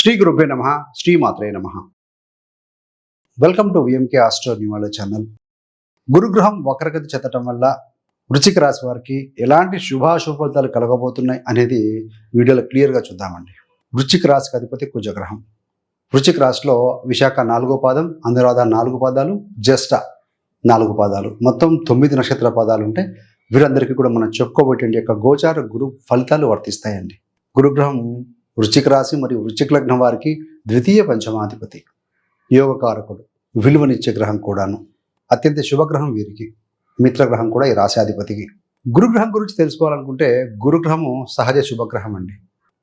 శ్రీ గురుభ్య నమ శ్రీమాత్రే నమ. వెల్కమ్ టు విఎంకే ఆస్ట్రో న్యూమాలో ఛానల్ గురుగ్రహం వక్రగతి చెందటం వల్ల వృచ్చిక రాశి వారికి ఎలాంటి శుభాశుభ ఫలితాలు కలగబోతున్నాయి అనేది వీడియోలో క్లియర్గా చూద్దామండి. వృచ్చిక రాశికి అధిపతి కుజగ్రహం. వృచ్చిక రాశిలో విశాఖ నాలుగో పాదం అనురాధ నాలుగు పాదాలు జ్యేష్ఠ నాలుగు పాదాలు. మొత్తం తొమ్మిది నక్షత్ర పాదాలు ఉంటే వీరందరికీ కూడా మనం చెప్పుకోబోయే యొక్క గోచార గురు ఫలితాలు వర్తిస్తాయండి. గురుగ్రహం వృశ్చిక రాశి మరియు వృశ్చిక లగ్నం వారికి ద్వితీయ పంచమాధిపతి యోగకారకుడు విలువనిచ్చే గ్రహం కూడాను. అత్యంత శుభగ్రహం వీరికి మిత్రగ్రహం కూడా ఈ రాశాధిపతికి. గురుగ్రహం గురించి తెలుసుకోవాలనుకుంటే గురుగ్రహము సహజ శుభగ్రహం అండి.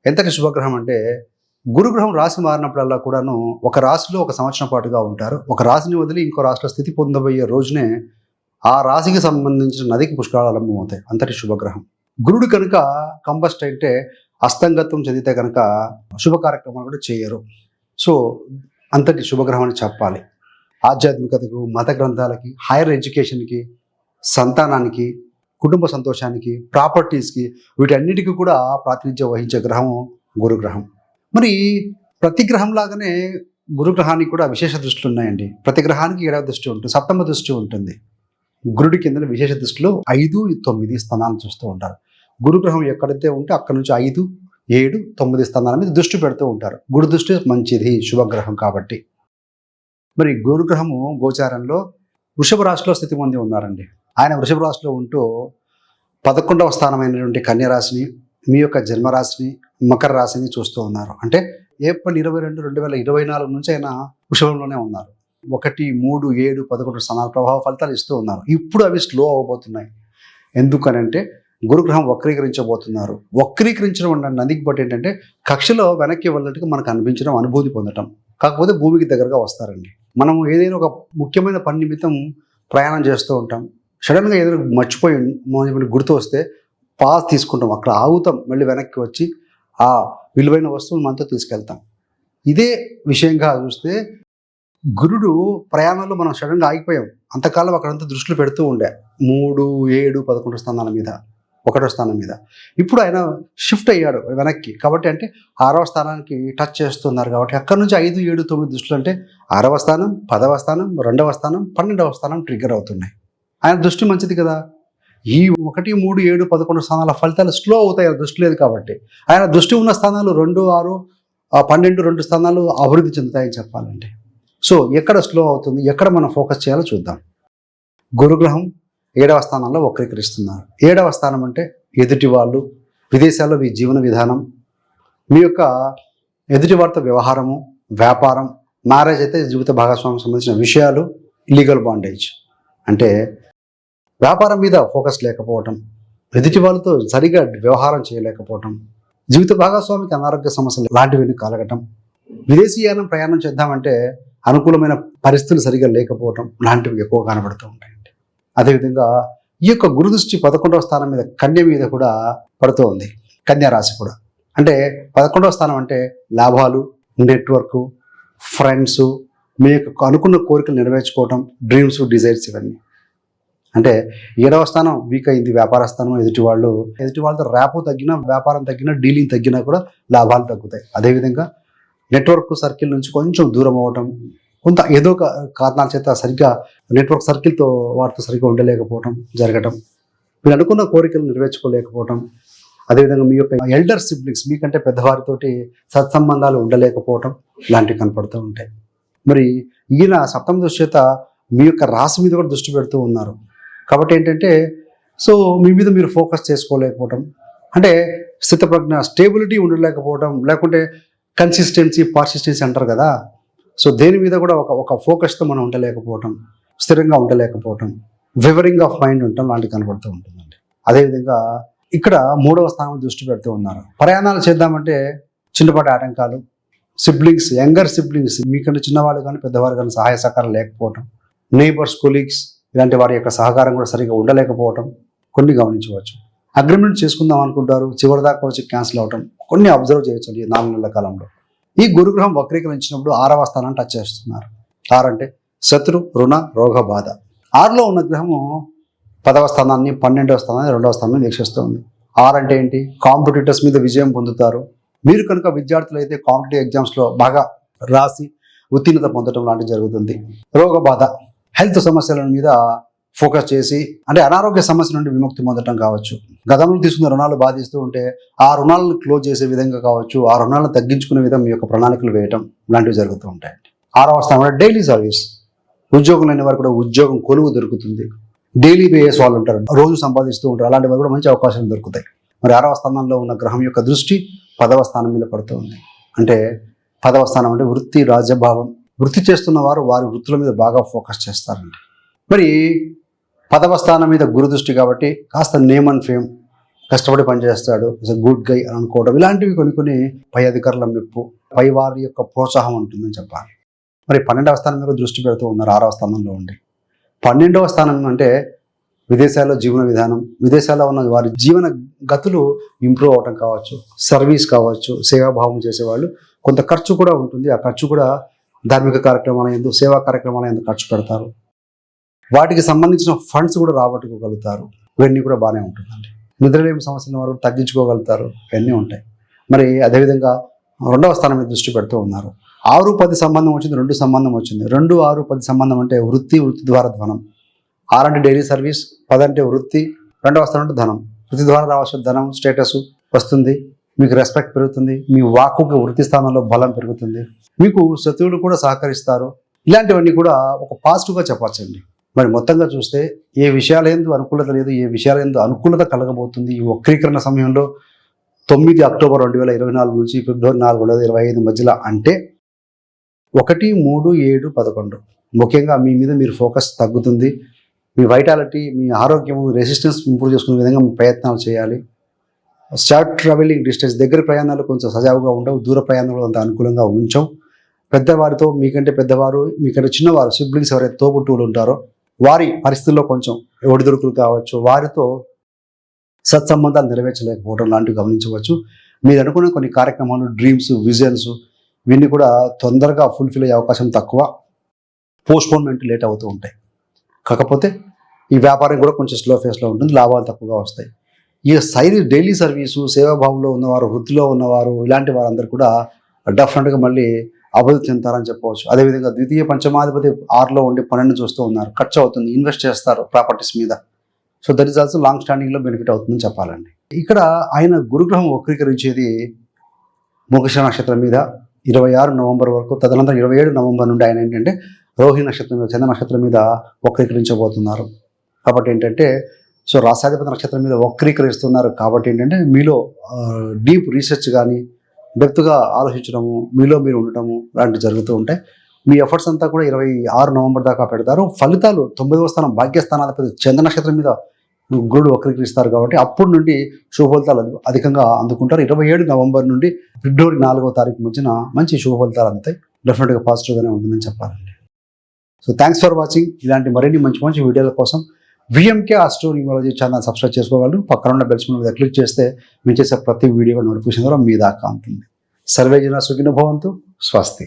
ఎంతటి శుభగ్రహం అంటే గురుగ్రహం రాశి మారినప్పుడల్లా కూడాను ఒక రాశిలో ఒక సంవత్సరం పాటుగా ఉంటారు. ఒక రాశిని వదిలి ఇంకో రాశిలో స్థితి పొందబోయే రోజునే ఆ రాశికి సంబంధించిన నదికి పుష్కరాలు ఆరంభమవుతాయి. అంతటి శుభగ్రహం. గురుడు కనుక కంబస్ట్ అయితే అస్తంగత్వం చెందితే కనుక శుభ కార్యక్రమాలు కూడా చేయరు. సో అంతటి శుభగ్రహం అని చెప్పాలి. ఆధ్యాత్మికతకు మత గ్రంథాలకి హైయర్ ఎడ్యుకేషన్కి సంతానానికి కుటుంబ సంతోషానికి ప్రాపర్టీస్కి వీటన్నిటికీ కూడా ప్రాతినిధ్యం వహించే గ్రహం గురుగ్రహం. మరి ప్రతి గ్రహం లాగానే గురుగ్రహానికి కూడా విశేష దృష్టిలు ఉన్నాయండి. ప్రతి గ్రహానికి ఏడవ దృష్టి ఉంటుంది సప్తమ దృష్టి ఉంటుంది. గురుడి కింద విశేష దృష్టిలో ఐదు తొమ్మిది స్థానాలు చూస్తూ ఉంటారు. గురుగ్రహం ఎక్కడైతే ఉంటే అక్కడ నుంచి ఐదు ఏడు తొమ్మిది స్థానాల మీద దృష్టి పెడుతూ ఉంటారు. గురు దృష్టి మంచిది శుభగ్రహం కాబట్టి. మరి గురుగ్రహము గోచారంలో వృషభ రాశిలో స్థితి పొంది ఉన్నారండి. ఆయన వృషభ రాశిలో ఉంటూ పదకొండవ స్థానమైనటువంటి కన్యరాశిని మీ యొక్క జన్మరాశిని మకర రాశిని చూస్తూ ఉన్నారు. అంటే ఏప్రిల్ ఇరవై రెండు రెండు వేల ఇరవై నాలుగు నుంచి ఆయన వృషభంలోనే ఉన్నారు. ఒకటి మూడు ఏడు పదకొండు స్థానాల ప్రభావ ఫలితాలు ఇస్తూ ఉన్నారు. ఇప్పుడు అవి స్లో అవ్వబోతున్నాయి ఎందుకనంటే గురుగ్రహం వక్రీకరించబోతున్నారు. వక్రీకరించడం అన్న నదికి బట్టి ఏంటంటే కక్షలో వెనక్కి వెళ్ళట్టుగా మనకు అనిపించడం అనుభూతి పొందటం. కాకపోతే భూమికి దగ్గరగా వస్తారండి. మనం ఏదైనా ఒక ముఖ్యమైన పని నిమిత్తం ప్రయాణం చేస్తూ ఉంటాం. సడన్గా ఏదైనా మర్చిపోయి మనకి గుర్తు వస్తే పాస్ తీసుకుంటాం. అక్కడ ఆగుతాం. మళ్ళీ వెనక్కి వచ్చి ఆ విలువైన వస్తువులు మనతో తీసుకెళ్తాం. ఇదే విషయంగా చూస్తే గురుడు ప్రయాణంలో మనం సడన్గా ఆగిపోయాం. అంతకాలం అక్కడంతా దృష్టిలో పెడుతూ ఉండే. మూడు ఏడు పదకొండు స్థానాల మీద. ఒకటో స్థానం మీద. ఇప్పుడు ఆయన షిఫ్ట్ అయ్యాడు వెనక్కి. కాబట్టి అంటే ఆరవ స్థానానికి టచ్ చేస్తున్నారు కాబట్టి అక్కడ నుంచి ఐదు ఏడు తొమ్మిది దృష్టిలో అంటే ఆరవ స్థానం పదవ స్థానం రెండవ స్థానం పన్నెండవ స్థానం ట్రిగ్గర్ అవుతున్నాయి. ఆయన దృష్టి మంచిది కదా? ఈ ఒకటి మూడు ఏడు పదకొండు స్థానాల ఫలితాలు స్లో అవుతాయి. ఆయన దృష్టి లేదు కాబట్టి. ఆయన దృష్టి ఉన్న స్థానాలు రెండు ఆరు పన్నెండు రెండు స్థానాలు అభివృద్ధి చెందుతాయని చెప్పాలంటే. సో ఎక్కడ స్లో అవుతుంది? ఎక్కడ మనం ఫోకస్ చేయాలో చూద్దాం. గురుగ్రహం ఏడవ స్థానంలో వక్రీకరిస్తున్నారు. ఏడవ స్థానం అంటే ఎదుటి వాళ్ళు విదేశాల్లో మీ జీవన విధానం మీ యొక్క ఎదుటి వారితో వ్యవహారము వ్యాపారం మ్యారేజ్ అయితే జీవిత భాగస్వామికి సంబంధించిన విషయాలు ఇల్లీగల్ బాండేజ్ అంటే వ్యాపారం మీద ఫోకస్ లేకపోవటం ఎదుటి వాళ్ళతో సరిగా వ్యవహారం చేయలేకపోవటం జీవిత భాగస్వామికి అనారోగ్య సమస్యలు లాంటివన్నీ కలగటం విదేశీయానం ప్రయాణం చేద్దామంటే అనుకూలమైన పరిస్థితులు సరిగా లేకపోవటం లాంటివి ఎక్కువ కనబడుతూ ఉంటాయి. అదేవిధంగా ఈ యొక్క గురుదృష్టి పదకొండవ స్థానం మీద కన్య మీద కూడా పడుతూ ఉంది. కన్యా రాశి కూడా. అంటే పదకొండవ స్థానం అంటే లాభాలు నెట్వర్క్ ఫ్రెండ్స్ మీ యొక్క అనుకున్న కోరికలు నెరవేర్చుకోవటం డ్రీమ్స్ డిజైర్స్ ఇవన్నీ. అంటే ఏడవ స్థానం వీక్ అయింది వ్యాపార స్థానం ఎదుటి వాళ్ళు ఎదుటి వాళ్ళతో ర్యాపు తగ్గినా వ్యాపారం తగ్గినా డీలింగ్ తగ్గినా కూడా లాభాలు తగ్గుతాయి. అదేవిధంగా నెట్వర్క్ సర్కిల్ నుంచి కొంచెం దూరం అవ్వటం కొంత ఏదో ఒక కారణాల చేత సరిగ్గా నెట్వర్క్ సర్కిల్తో వారితో సరిగ్గా ఉండలేకపోవటం జరగటం మీరు అనుకున్న కోరికలు నెరవేర్చుకోలేకపోవటం అదేవిధంగా మీ యొక్క ఎల్డర్ సిబ్లింగ్స్ మీకంటే పెద్దవారితోటి సత్సంబంధాలు ఉండలేకపోవటం ఇలాంటివి కనపడుతూ ఉంటాయి. మరి ఈయన సప్తమ దృష్టి చేత మీ యొక్క రాశి మీద కూడా దృష్టి పెడుతూ ఉన్నారు. కాబట్టి ఏంటంటే సో మీ మీద మీరు ఫోకస్ చేసుకోలేకపోవటం అంటే స్థితప్రజ్ఞ స్టేబిలిటీ ఉండలేకపోవడం లేకుంటే కన్సిస్టెన్సీ పార్సిస్టెన్సీ అంటారు కదా సో దేని మీద కూడా ఒక ఒక ఫోకస్తో మనం ఉండలేకపోవటం స్థిరంగా ఉండలేకపోవటం వివరింగ్ ఆఫ్ మైండ్ ఉండటం లాంటివి కనబడుతూ ఉంటుందండి. అదేవిధంగా ఇక్కడ మూడవ స్థానం దృష్టి పెడుతూ ఉన్నారు. ప్రయాణాలు చేద్దామంటే చిన్నపాటి ఆటంకాలు సిబ్లింగ్స్ యంగర్ సిబ్లింగ్స్ మీకంటే చిన్నవాళ్ళు కానీ పెద్దవారు కానీ సహాయ సహకారం లేకపోవటం నేబర్స్ కొలీగ్స్ ఇలాంటి వారి యొక్క సహకారం కూడా సరిగా ఉండలేకపోవటం కొన్ని గమనించవచ్చు. అగ్రిమెంట్ చేసుకుందాం అనుకుంటారు చివరి దాకా వచ్చి క్యాన్సిల్ అవటం కొన్ని అబ్జర్వ్ చేయొచ్చు ఈ నాలుగు నెలల కాలంలో. ఈ గురుగ్రహం వక్రీకరించినప్పుడు ఆరవ స్థానాన్ని టచ్ చేస్తున్నారు. ఆరంటే అంటే శత్రు రుణ రోగ బాధ. ఆరులో ఉన్న గ్రహము పదవ స్థానాన్ని పన్నెండవ స్థానాన్ని రెండవ స్థానాన్ని వీక్షిస్తుంది. ఆర్ అంటే ఏంటి? కాంపిటీటర్స్ మీద విజయం పొందుతారు. మీరు కనుక విద్యార్థులు అయితే కాంపిటేటివ్ ఎగ్జామ్స్లో బాగా రాసి ఉత్తీర్ణత పొందడం లాంటివి జరుగుతుంది. రోగ బాధ హెల్త్ సమస్యల మీద ఫోకస్ చేసి అంటే అనారోగ్య సమస్య నుండి విముక్తి పొందడం కావచ్చు. గతంలో తీసుకున్న రుణాలు బాధిస్తూ ఉంటే ఆ రుణాలను క్లోజ్ చేసే విధంగా కావచ్చు ఆ రుణాలను తగ్గించుకునే విధంగా మీ యొక్క ప్రణాళికలు వేయటం లాంటివి జరుగుతూ ఉంటాయి ఆరవ స్థానంలో డైలీ సర్వీస్. ఉద్యోగం లేని వారు కూడా ఉద్యోగం కొలువు దొరుకుతుంది. డైలీ బేస్ వాళ్ళు ఉంటారు. రోజు సంపాదిస్తూ ఉంటారు. అలాంటి వారు కూడా మంచి అవకాశాలు దొరుకుతాయి. మరి ఆరవ స్థానంలో ఉన్న గ్రహం యొక్క దృష్టి పదవ స్థానం మీద పడుతుంది అంటే పదవ స్థానం అంటే వృత్తి రాజ్యభావం వృత్తి చేస్తున్న వారు వారి వృత్తుల మీద బాగా ఫోకస్ చేస్తారండి. మరి పదవ స్థానం మీద గురుదృష్టి కాబట్టి కాస్త నేమ్ అండ్ ఫేమ్ కష్టపడి పనిచేస్తాడు. ఇస్ గుడ్ గై అని అనుకోవడం. ఇలాంటివి కొన్ని కొన్ని పై అధికారుల మెప్పు పై వారి యొక్క ప్రోత్సాహం ఉంటుందని చెప్పాలి. మరి పన్నెండవ స్థానం మీద దృష్టి పెడుతూ ఉన్నారు ఆరవ స్థానంలో ఉండి. పన్నెండవ స్థానం అంటే విదేశాల్లో జీవన విధానం విదేశాల్లో ఉన్న వారి జీవన గతులు ఇంప్రూవ్ అవటం కావచ్చు సర్వీస్ కావచ్చు సేవాభావం చేసేవాళ్ళు కొంత ఖర్చు కూడా ఉంటుంది. ఆ ఖర్చు కూడా ధార్మిక కార్యక్రమాల ఎందు సేవా కార్యక్రమాల ఎందు ఖర్చు పెడతారు. వాటికి సంబంధించిన ఫండ్స్ కూడా రాబట్టుకోగలుగుతారు. ఇవన్నీ కూడా బాగానే ఉంటుందండి. నిద్రలేమి సమస్యలను వారు తగ్గించుకోగలుగుతారు. ఇవన్నీ ఉంటాయి. మరి అదేవిధంగా రెండవ స్థానం మీద దృష్టి పెడుతూ ఉన్నారు. ఆరు పది సంబంధం వచ్చింది రెండు సంబంధం వచ్చింది. రెండు ఆరు పది సంబంధం అంటే వృత్తి వృత్తి ద్వారా ధనం ఆరు డైలీ సర్వీస్ పది అంటే వృత్తి రెండవ స్థానం అంటే ధనం. వృత్తి ద్వారా రావాల్సిన ధనం స్టేటస్ వస్తుంది. మీకు రెస్పెక్ట్ పెరుగుతుంది. మీ వాక్కుకి వృత్తి స్థానంలో బలం పెరుగుతుంది. మీకు శత్రువులు కూడా సహకరిస్తారు. ఇలాంటివన్నీ కూడా ఒక పాజిటివ్గా చెప్పచ్చండి. మరి మొత్తంగా చూస్తే ఏ విషయాల ఎందు అనుకూలత లేదు ఏ విషయాల ఎందు అనుకూలత కలగబోతుంది ఈ వక్రీకరణ సమయంలో తొమ్మిది అక్టోబర్ రెండు వేల ఇరవై నాలుగు నుంచి ఫిబ్రవరి నాలుగు రెండు వేల ఇరవై ఐదు మధ్యలో అంటే ఒకటి మూడు ఏడు పదకొండు. ముఖ్యంగా మీ మీద మీరు ఫోకస్ తగ్గుతుంది. మీ వైటాలిటీ మీ ఆరోగ్యం రెసిస్టెన్స్ ఇంప్రూవ్ చేసుకునే విధంగా మీ ప్రయత్నాలు చేయాలి. షార్ట్ ట్రావెలింగ్ డిస్టెన్స్ దగ్గర ప్రయాణాలు కొంచెం సజావుగా ఉండవు దూర ప్రయాణాలు అంత అనుకూలంగా ఉంచవు. పెద్దవారితో మీకంటే పెద్దవారు మీకంటే చిన్నవారు సిబ్లింగ్స్ ఎవరైతే తోబుట్టువులు ఉంటారో వారి పరిస్థితుల్లో కొంచెం ఒడిదుడుకులు కావచ్చు వారితో సత్సంబంధాలు నెరవేర్చలేకపోవడం లాంటివి గమనించవచ్చు. మీరు అనుకున్న కొన్ని కార్యక్రమాలు డ్రీమ్స్ విజన్స్ ఇవన్నీ కూడా తొందరగా ఫుల్ఫిల్ అయ్యే అవకాశం తక్కువ. పోస్ట్పోన్మెంట్ లేట్ అవుతూ ఉంటాయి. కాకపోతే ఈ వ్యాపారం కూడా కొంచెం స్లో ఫేస్లో ఉంటుంది లాభాలు తక్కువగా వస్తాయి. ఈ సైడ్ డైలీ సర్వీసు సేవాభావంలో ఉన్నవారు వృత్తిలో ఉన్నవారు ఇలాంటి వారందరూ కూడా డెఫినెట్గా మళ్ళీ అభివృద్ధి చెందుతారని చెప్పవచ్చు. అదేవిధంగా ద్వితీయ పంచమాధిపతి ఆరులో ఉండి పన్నెండు చూస్తూ ఉన్నారు. ఖర్చు అవుతుంది ఇన్వెస్ట్ చేస్తారు ప్రాపర్టీస్ మీద. So that is also long స్టాండింగ్లో benefit అవుతుందని చెప్పాలండి. ఇక్కడ ఆయన గురుగ్రహం వక్రీకరించేది మృగశ నక్షత్రం మీద. ఇరవై ఆరు నవంబర్ వరకు తదనంతరం ఇరవై ఏడు నవంబర్ నుండి ఆయన ఏంటంటే రోహిణి నక్షత్రం మీద చంద్ర నక్షత్రం మీద వక్రీకరించబోతున్నారు. కాబట్టి ఏంటంటే సో రాసాధిపతి నక్షత్రం మీద వక్రీకరిస్తున్నారు. కాబట్టి ఏంటంటే మీలో డీప్ రీసెర్చ్ కానీ డెప్త్గా ఆలోచించడము మీలో మీరు ఉండటము లాంటివి జరుగుతూ ఉంటాయి. మీ ఎఫర్ట్స్ అంతా కూడా ఇరవై ఆరు నవంబర్ దాకా పెడతారు. ఫలితాలు తొమ్మిదవ స్థానం భాగ్యస్థానాధిపతి చంద్ర నక్షత్రం మీద గురుడు వక్రీకరిస్తారు కాబట్టి అప్పటి నుండి శుభఫలితాలు అధికంగా అందుకుంటారు. ఇరవై ఏడు నవంబర్ నుండి ఫిబ్రవరి నాలుగో తారీఖు మధ్యన మంచి శుభఫలితాలు అంతే అందుతాయి. డెఫినెట్గా పాజిటివ్గానే ఉంటుందని చెప్పాలండి. So thanks for watching. ఇలాంటి మరిన్ని మంచి మంచి వీడియోల కోసం VMK astro numerology channel subscribe చేసుకోగలరు. పక్కన ఉన్న బెల్స్ మీద క్లిక్ చేస్తే మేము చేసే ప్రతి వీడియో నోటిఫికేషన్ ద్వారా మీ దాకా ఉంటుంది. సర్వే జన సుఖిన భవంతు. స్వస్తి.